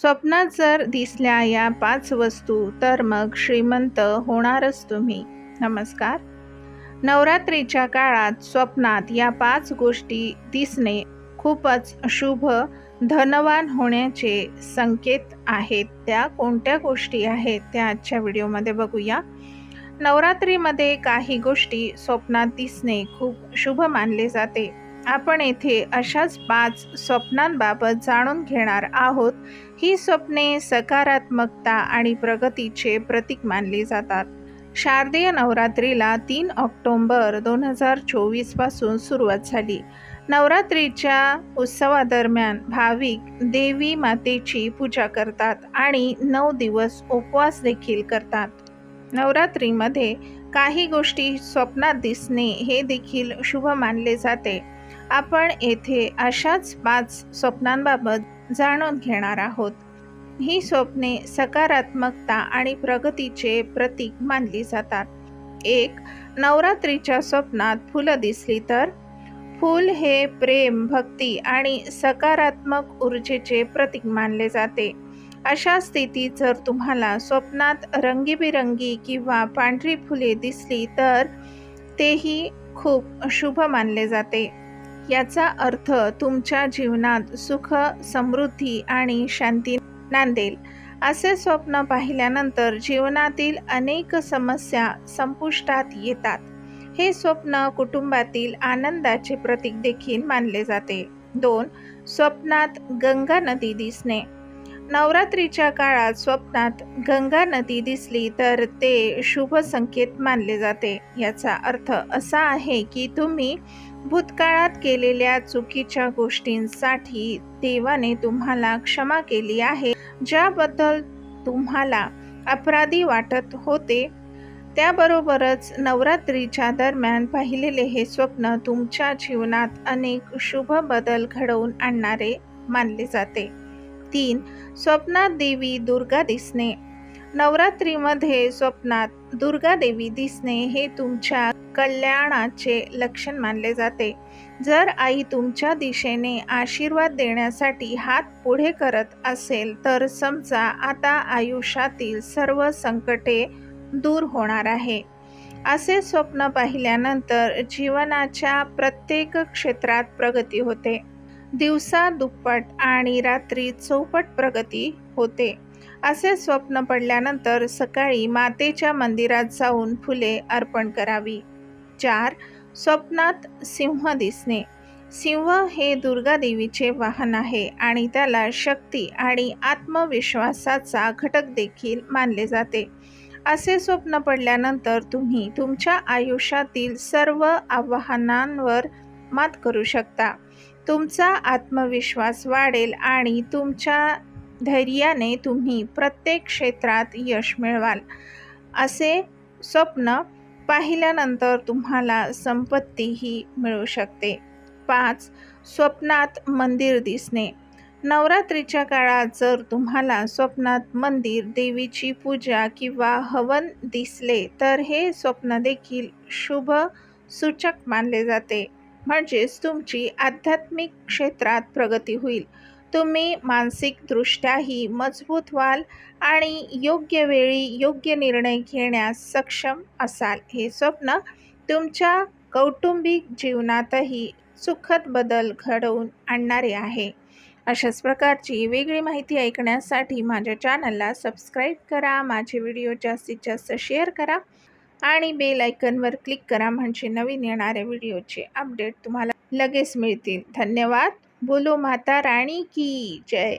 स्वप्नात जर दिसल्या या पाच वस्तू तर मग श्रीमंत होणारच तुम्ही. नमस्कार. नवरात्रीच्या काळात स्वप्नात या पाच गोष्टी दिसणे खूपच शुभ धनवान होण्याचे संकेत आहेत. त्या कोणत्या गोष्टी आहेत त्या आजच्या व्हिडिओमध्ये बघूया. नवरात्रीमध्ये काही गोष्टी स्वप्नात दिसणे खूप शुभ मानले जाते. आपण येथे अशाच पाच स्वप्नांबाबत जाणून घेणार आहोत. ही स्वप्ने सकारात्मकता आणि प्रगतीचे प्रतीक मानली जातात. शारदीय नवरात्रीला तीन ऑक्टोंबर दोन हजार चोवीसपासून सुरुवात झाली. नवरात्रीच्या उत्सवादरम्यान भाविक देवी मातेची पूजा करतात आणि नऊ दिवस उपवास देखील करतात. नवरात्रीमध्ये काही गोष्टी स्वप्नात दिसणे हे देखील शुभ मानले जाते. आपण येथे अशाच पाच स्वप्नांबाबत जाणून घेणार आहोत. ही स्वप्ने सकारात्मकता आणि प्रगतीचे प्रतीक मानली जातात. एक नवरात्रीच्या स्वप्नात फुलं दिसली तर? फूल हे प्रेम भक्ती आणि सकारात्मक ऊर्जेचे प्रतीक मानले जाते. अशा स्थितीत जर तुम्हाला स्वप्नात रंगीबिरंगी किंवा पांढरी फुले दिसली तर तेही खूप शुभ मानले जाते. याचा अर्थ तुमच्या जीवनात सुख समृद्धी आणि शांती नांदेल. असे स्वप्न पाहिल्यानंतर जीवनातील अनेक समस्या संपुष्टात येतात. हे स्वप्न कुटुंबातील आनंदाचे प्रतीक देखील मानले जाते. दोन स्वप्नात गंगा नदी दिसणे. नवरात्रीच्या काळात स्वप्नात गंगा नदी दिसली तर ते शुभ संकेत मानले जाते. याचा अर्थ असा आहे की तुम्ही भूतकाळात केलेल्या चुकीच्या गोष्टींसाठी देवाने तुम्हाला क्षमा केली आहे. ज्याबद्दल तुम्हाला अपराधी वाटत होते त्याबरोबरच नवरात्रीच्या दरम्यान पाहिलेले हे स्वप्न तुमच्या जीवनात अनेक शुभ बदल घडवून आणणारे मानले जाते. तीन स्वप्नात देवी दुर्गा दिसणे. नवरात्रीमध्ये स्वप्नात दुर्गा देवी दिसणे हे तुमच्या कल्याणाचे लक्षण मानले जाते. जर आई तुमच्या दिशेने आशीर्वाद देण्यासाठी हात पुढे करत असेल तर समजा आता आयुष्यातील सर्व संकटे दूर होणार आहे. असे स्वप्न पाहिल्यानंतर जीवनाच्या प्रत्येक क्षेत्रात प्रगती होते. दिवसा दुप्पट आणि रात्री चौपट प्रगती होते. असे स्वप्न पडल्यानंतर सकाळी मातेच्या मंदिरात जाऊन फुले अर्पण करावी. चार स्वप्नात सिंह दिसणे. सिंह हे दुर्गा देवीचे वाहन आहे आणि त्याला शक्ती आणि आत्मविश्वासाचा घटक देखील मानले जाते. असे स्वप्न पडल्यानंतर तुम्ही तुमच्या आयुष्यातील सर्व आव्हानांवर मात करू शकता. तुमचा आत्मविश्वास वाढेल आणि तुमच्या धैर्याने तुम्ही प्रत्येक क्षेत्रात यश मिळवाल. असे स्वप्न पाहिल्यानंतर तुम्हाला संपत्तीही मिळू शकते. पाच स्वप्नात मंदिर दिसणे. नवरात्रीच्या काळात जर तुम्हाला स्वप्नात मंदिर देवीची पूजा किंवा हवन दिसले तर हे स्वप्न देखील शुभ सूचक मानले जाते. म्हणजेच तुमची आध्यात्मिक क्षेत्रात प्रगती होईल. तुम्ही मानसिकदृष्ट्याही मजबूत व्हाल आणि योग्य वेळी योग्य निर्णय घेण्यास सक्षम असाल हे स्वप्न तुमच्या कौटुंबिक जीवनातही सुखद बदल घडवून आणणारे आहे. अशाच प्रकारची वेगळी माहिती ऐकण्यासाठी माझ्या चॅनलला सबस्क्राईब करा माझे व्हिडिओ जास्तीत जास्त शेअर करा. आणि बेल आयकनवर क्लिक करा म्हणजे नवीन येणाऱ्या व्हिडिओचे अपडेट तुम्हाला लगेच मिळतील. धन्यवाद. बोलो माता राणी की जय.